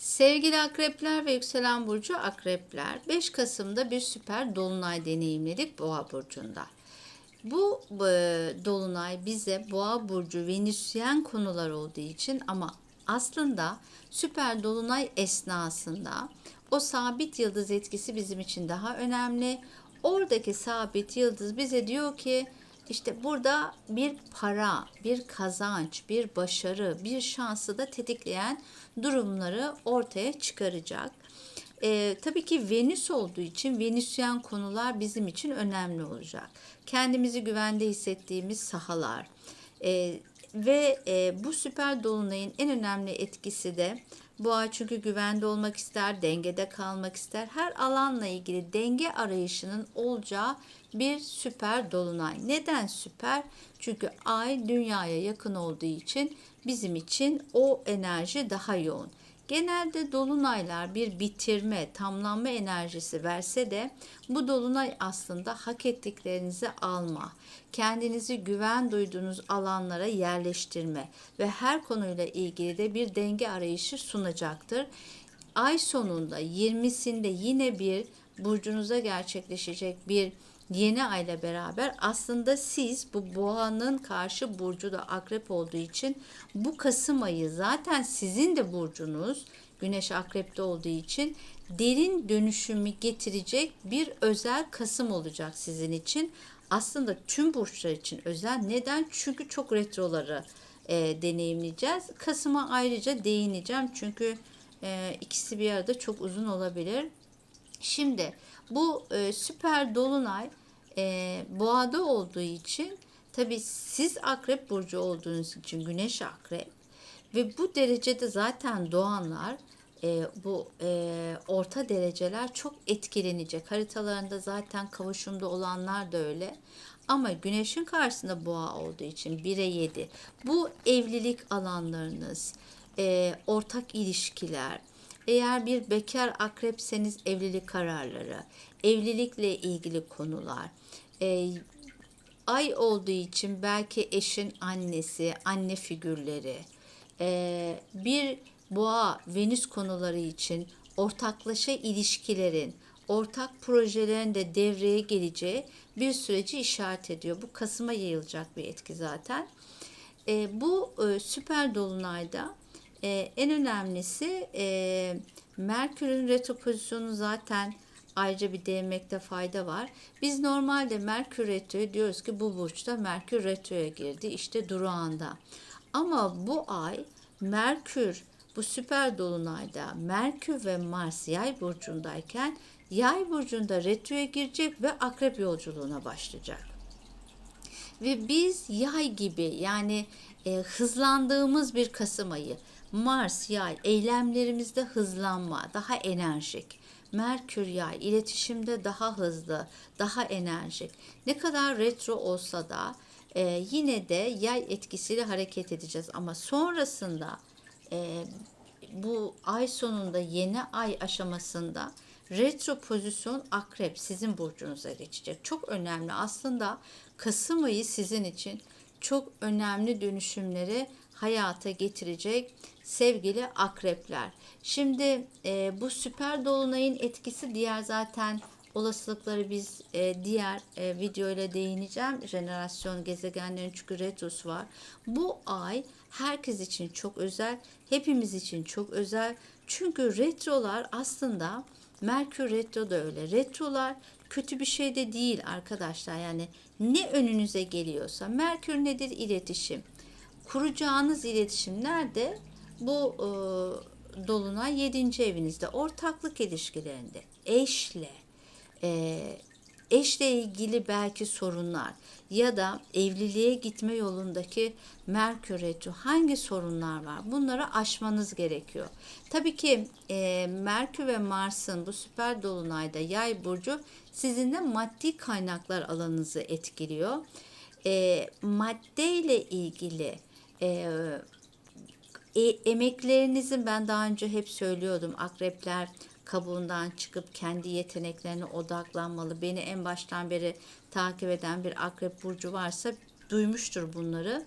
Sevgili akrepler ve yükselen burcu akrepler 5 Kasım'da bir süper dolunay deneyimledik Boğa burcunda. Bu e, dolunay bize Boğa burcu Venüsyen konular olduğu için ama aslında süper dolunay esnasında o sabit yıldız etkisi bizim için daha önemli. Oradaki sabit yıldız bize diyor ki işte burada bir para, bir kazanç, bir başarı, bir şansı da tetikleyen durumları ortaya çıkaracak. Ee, tabii ki Venüs olduğu için Venüsyen konular bizim için önemli olacak. Kendimizi güvende hissettiğimiz sahalar Ee, ve e, bu süper dolunayın en önemli etkisi de Boğa çünkü güvende olmak ister, dengede kalmak ister. Her alanla ilgili denge arayışının olacağı bir süper dolunay. Neden süper? Çünkü ay dünyaya yakın olduğu için bizim için o enerji daha yoğun. Genelde dolunaylar bir bitirme, tamlanma enerjisi verse de bu dolunay aslında hak ettiklerinizi alma, kendinizi güven duyduğunuz alanlara yerleştirme ve her konuyla ilgili de bir denge arayışı sunacaktır. Ay sonunda 20'sinde yine bir burcunuza gerçekleşecek bir yeni ay ile beraber aslında siz bu boğanın karşı burcu da akrep olduğu için bu Kasım ayı zaten sizin de burcunuz Güneş akrepte olduğu için derin dönüşümü getirecek bir özel Kasım olacak sizin için. Aslında tüm burçlar için özel. Neden? Çünkü çok retroları e, deneyimleyeceğiz. Kasım'a ayrıca değineceğim. Çünkü e, ikisi bir arada çok uzun olabilir. Şimdi bu e, süper dolunay e, boğada olduğu için tabi siz akrep burcu olduğunuz için güneş akrep ve bu derecede zaten doğanlar e, bu e, orta dereceler çok etkilenecek. Haritalarında zaten kavuşumda olanlar da öyle. Ama güneşin karşısında boğa olduğu için 1'e 7. Bu evlilik alanlarınız, e, ortak ilişkiler, eğer bir bekar akrepseniz evlilik kararları, evlilikle ilgili konular, e, ay olduğu için belki eşin annesi, anne figürleri, e, bir boğa, venüs konuları için ortaklaşa ilişkilerin, ortak projelerin de devreye geleceği bir süreci işaret ediyor. Bu Kasım'a yayılacak bir etki zaten. E, bu e, süper dolunayda e, en önemlisi e, Merkür'ün retro pozisyonu zaten ayrıca bir değinmekte fayda var. Biz normalde Merkür retroya diyoruz ki bu burçta Merkür retroya girdi işte durağında. Ama bu ay Merkür bu süper dolunayda Merkür ve Mars yay burcundayken yay burcunda retroya girecek ve akrep yolculuğuna başlayacak. Ve biz yay gibi yani e, hızlandığımız bir Kasım ayı Mars yay eylemlerimizde hızlanma, daha enerjik. Merkür yay iletişimde daha hızlı, daha enerjik. Ne kadar retro olsa da e, yine de yay etkisiyle hareket edeceğiz. Ama sonrasında e, bu ay sonunda yeni ay aşamasında retro pozisyon akrep sizin burcunuza geçecek. Çok önemli. Aslında Kasım ayı sizin için çok önemli dönüşümleri hayata getirecek sevgili akrepler. Şimdi e, bu süper dolunayın etkisi diğer zaten olasılıkları biz e, diğer e, video değineceğim. Jenerasyon gezegenlerin çünkü retrosu var. Bu ay herkes için çok özel, hepimiz için çok özel. Çünkü retrolar aslında Merkür retro da öyle. Retrolar kötü bir şey de değil arkadaşlar. Yani ne önünüze geliyorsa. Merkür nedir? İletişim. Kuracağınız iletişim nerede? Bu e, dolunay 7. evinizde. Ortaklık ilişkilerinde. Eşle, e, eşle ilgili belki sorunlar ya da evliliğe gitme yolundaki Merkür Retro hangi sorunlar var? Bunları aşmanız gerekiyor. Tabii ki e, Merkür ve Mars'ın bu süper dolunayda yay burcu sizin de maddi kaynaklar alanınızı etkiliyor. E, maddeyle ilgili e, e, emeklerinizin ben daha önce hep söylüyordum akrepler kabuğundan çıkıp kendi yeteneklerine odaklanmalı. Beni en baştan beri takip eden bir akrep burcu varsa duymuştur bunları.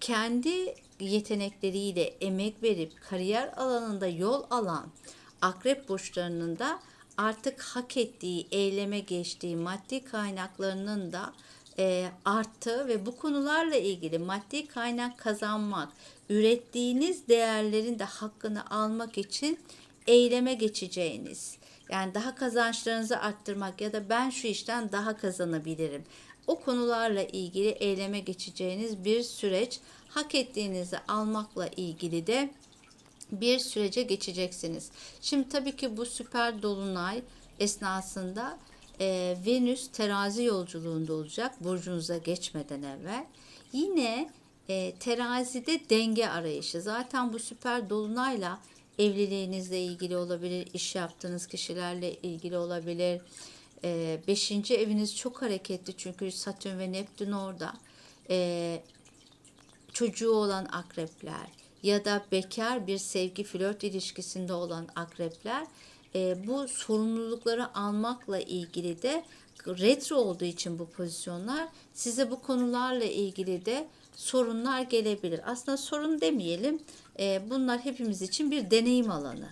Kendi yetenekleriyle emek verip kariyer alanında yol alan akrep burçlarının da artık hak ettiği, eyleme geçtiği maddi kaynaklarının da e, arttığı ve bu konularla ilgili maddi kaynak kazanmak, ürettiğiniz değerlerin de hakkını almak için eyleme geçeceğiniz. Yani daha kazançlarınızı arttırmak ya da ben şu işten daha kazanabilirim. O konularla ilgili eyleme geçeceğiniz bir süreç hak ettiğinizi almakla ilgili de bir sürece geçeceksiniz. Şimdi tabii ki bu süper dolunay esnasında e, Venüs terazi yolculuğunda olacak burcunuza geçmeden evvel. Yine e, terazide denge arayışı. Zaten bu süper dolunayla evliliğinizle ilgili olabilir, iş yaptığınız kişilerle ilgili olabilir. E, beşinci eviniz çok hareketli çünkü Satürn ve Neptün orada. E, çocuğu olan akrepler ya da bekar bir sevgi flört ilişkisinde olan akrepler e, bu sorumlulukları almakla ilgili de retro olduğu için bu pozisyonlar size bu konularla ilgili de sorunlar gelebilir. Aslında sorun demeyelim. E, bunlar hepimiz için bir deneyim alanı.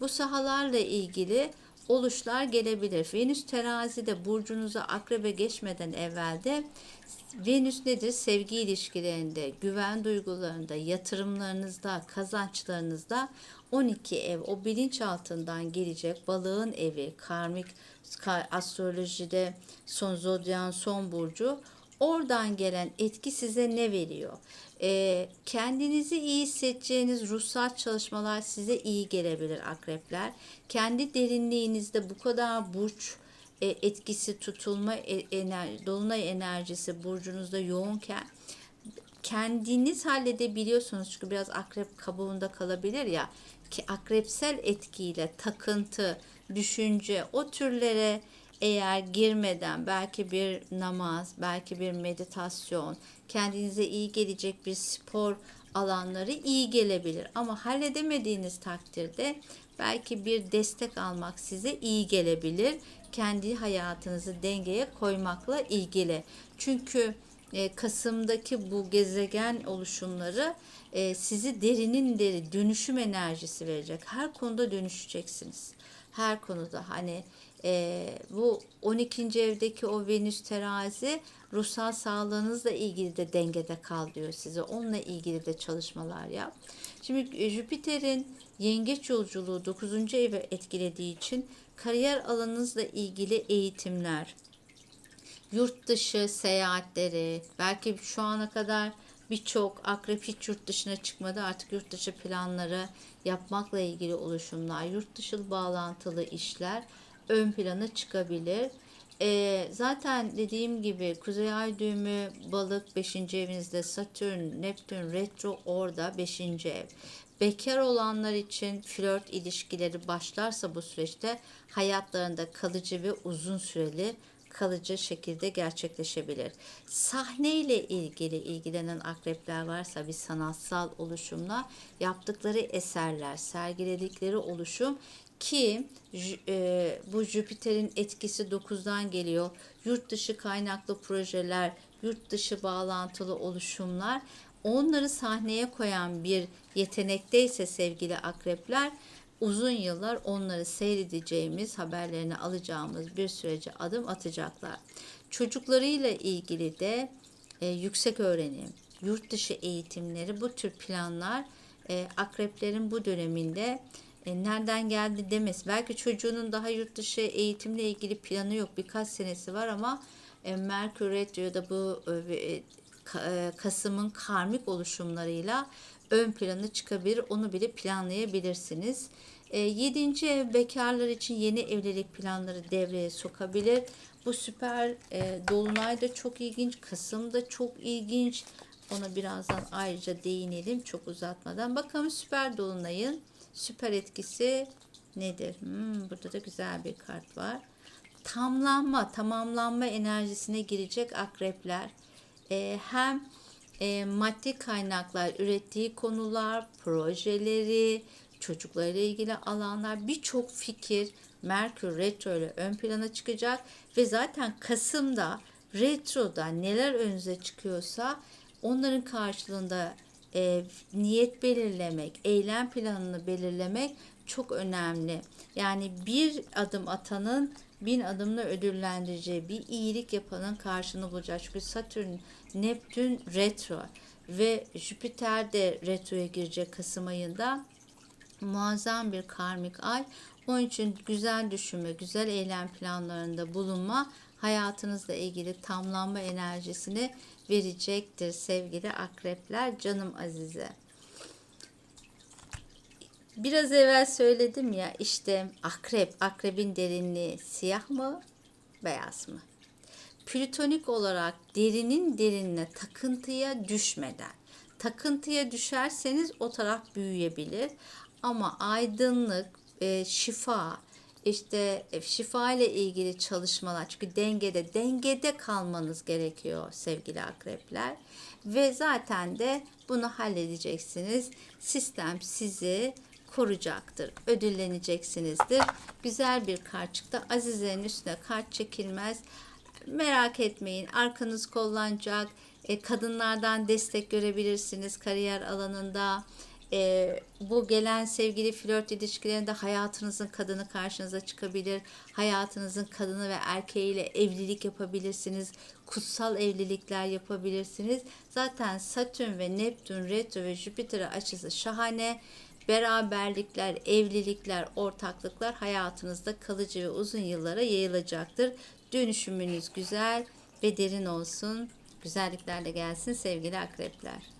Bu sahalarla ilgili oluşlar gelebilir. Venüs terazide burcunuza akrebe geçmeden evvelde Venüs nedir? Sevgi ilişkilerinde, güven duygularında, yatırımlarınızda, kazançlarınızda 12 ev o bilinçaltından gelecek balığın evi, karmik astrolojide son zodyan son burcu oradan gelen etki size ne veriyor? Ee, kendinizi iyi hissedeceğiniz ruhsal çalışmalar size iyi gelebilir akrepler. Kendi derinliğinizde bu kadar burç e, etkisi tutulma e, ener, dolunay enerjisi burcunuzda yoğunken kendiniz halledebiliyorsunuz çünkü biraz akrep kabuğunda kalabilir ya ki akrepsel etkiyle takıntı, düşünce o türlere eğer girmeden belki bir namaz, belki bir meditasyon, kendinize iyi gelecek bir spor alanları iyi gelebilir. Ama halledemediğiniz takdirde belki bir destek almak size iyi gelebilir. Kendi hayatınızı dengeye koymakla ilgili. Çünkü e, Kasım'daki bu gezegen oluşumları e, sizi derinin deri dönüşüm enerjisi verecek. Her konuda dönüşeceksiniz. Her konuda hani e, bu 12. evdeki o Venüs terazi ruhsal sağlığınızla ilgili de dengede kal diyor size. Onunla ilgili de çalışmalar yap. Şimdi Jüpiter'in yengeç yolculuğu 9. evi etkilediği için kariyer alanınızla ilgili eğitimler, yurt dışı seyahatleri, belki şu ana kadar birçok akrep hiç yurt dışına çıkmadı. Artık yurt dışı planları yapmakla ilgili oluşumlar, yurt dışı bağlantılı işler ön plana çıkabilir. E, zaten dediğim gibi Kuzey Ay düğümü balık 5. evinizde Satürn, Neptün retro orada 5. ev. Bekar olanlar için flört ilişkileri başlarsa bu süreçte hayatlarında kalıcı ve uzun süreli kalıcı şekilde gerçekleşebilir. Sahne ile ilgili ilgilenen akrepler varsa bir sanatsal oluşumla yaptıkları eserler, sergiledikleri oluşum ki e, bu Jüpiter'in etkisi 9'dan geliyor. Yurt dışı kaynaklı projeler, yurt dışı bağlantılı oluşumlar onları sahneye koyan bir yetenekteyse sevgili akrepler uzun yıllar onları seyredeceğimiz, haberlerini alacağımız bir sürece adım atacaklar. Çocuklarıyla ilgili de e, yüksek öğrenim, yurt dışı eğitimleri bu tür planlar e, akreplerin bu döneminde e, nereden geldi demez. Belki çocuğunun daha yurt dışı eğitimle ilgili planı yok. Birkaç senesi var ama e, Merkür Retro da bu e, e, Kasım'ın karmik oluşumlarıyla ön plana çıkabilir. Onu bile planlayabilirsiniz. E, yedinci ev bekarlar için yeni evlilik planları devreye sokabilir. Bu süper e, dolunay da çok ilginç. Kasım da çok ilginç. Ona birazdan ayrıca değinelim çok uzatmadan. Bakalım süper dolunayın süper etkisi nedir? Hmm, burada da güzel bir kart var. Tamlanma, tamamlanma enerjisine girecek akrepler. E, hem e, maddi kaynaklar, ürettiği konular, projeleri, çocuklarla ilgili alanlar, birçok fikir Merkür Retro ile ön plana çıkacak ve zaten Kasım'da Retro'da neler önünüze çıkıyorsa onların karşılığında e, niyet belirlemek, eylem planını belirlemek çok önemli. Yani bir adım atanın bin adımla ödüllendireceği, bir iyilik yapanın karşını bulacak. Çünkü Satürn, Neptün retro ve Jüpiter de retroya girecek Kasım ayında muazzam bir karmik ay. Onun için güzel düşünme, güzel eylem planlarında bulunma hayatınızla ilgili tamlanma enerjisini verecektir sevgili akrepler canım azize. Biraz evvel söyledim ya işte akrep, akrebin derinliği siyah mı, beyaz mı? Plütonik olarak derinin derinine takıntıya düşmeden, takıntıya düşerseniz o taraf büyüyebilir. Ama aydınlık, e, şifa, işte e, şifa ile ilgili çalışmalar çünkü dengede dengede kalmanız gerekiyor sevgili akrepler ve zaten de bunu halledeceksiniz. Sistem sizi koruyacaktır. Ödülleneceksinizdir. Güzel bir kart çıktı. Azizlerin üstüne kart çekilmez. Merak etmeyin. Arkanız kollanacak. E, kadınlardan destek görebilirsiniz kariyer alanında. E, bu gelen sevgili flört ilişkilerinde hayatınızın kadını karşınıza çıkabilir. Hayatınızın kadını ve erkeğiyle evlilik yapabilirsiniz. Kutsal evlilikler yapabilirsiniz. Zaten Satürn ve Neptün retro ve Jüpiter açısı şahane beraberlikler, evlilikler, ortaklıklar hayatınızda kalıcı ve uzun yıllara yayılacaktır. Dönüşümünüz güzel ve derin olsun. Güzelliklerle gelsin sevgili akrepler.